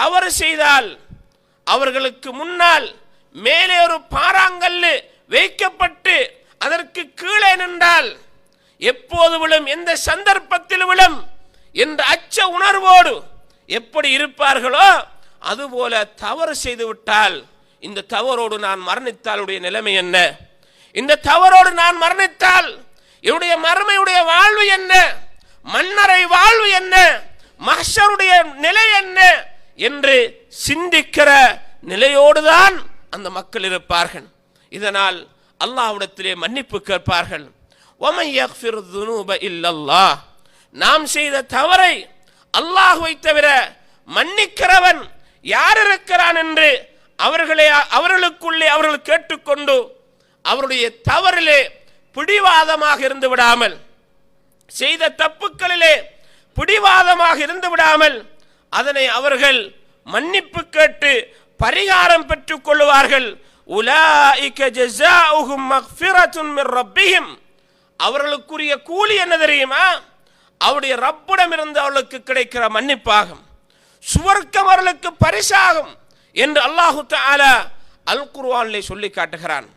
தவறு செய்தால் அவர்களுக்கு முன்னால் மேலே ஒரு பாறாங்கல்லு வைக்கப்பட்டு அதற்கு கீழே நின்றால் எப்போது விழும் எந்த சந்தர்ப்பத்தில் விழும் என்ற அச்ச உணர்வோடு எப்படி இருப்பார்களோ அதுபோல தவறு செய்துவிட்டால் இந்த தவறோடு நான் மரணித்தால் உடைய நிலைமை என்ன? இந்த தவறோடு நான் மரணித்தால் என்னுடைய மறுமையுடைய வாழ்வு என்ன? மன்னரை வாழ்வு என்ன? மகஷருடைய நிலை என்ன? என்று சிந்திக்கிற நிலையோடு தான் அந்த மக்கள் இருப்பார்கள். இதனால் அல்லாஹ்விடத்திலே மன்னிப்பு கேட்பார்கள். இல்லல்லா நாம் செய்த தவறை அல்லாஹுவை தவிர மன்னிக்கிறவன் யார் இருக்கிறான் என்று அவர்களை அவர்களுக்குள்ளே அவர்கள் கேட்டுக்கொண்டு அவருடைய தவறிலே பிடிவாதமாக இருந்து விடாமல் செய்த தப்புக்களிலே பிடிவாதமாக இருந்து விடாமல் அதனை அவர்கள் மன்னிப்பு கேட்டு பரிகாரம் பெற்றுக் கொள்வார்கள் அவர்களுக்குரிய கூலி என்ன தெரியுமா? அவருடைய ரப்பிடம் இருந்து அவர்களுக்கு கிடைக்கிற மன்னிப்பாகும். சுவர்க்கம் அவர்களுக்கு பரிசாகும் என்று அல்லாஹு தஆலா அல் குர்வானிலே சொல்லி காட்டுகிறான்.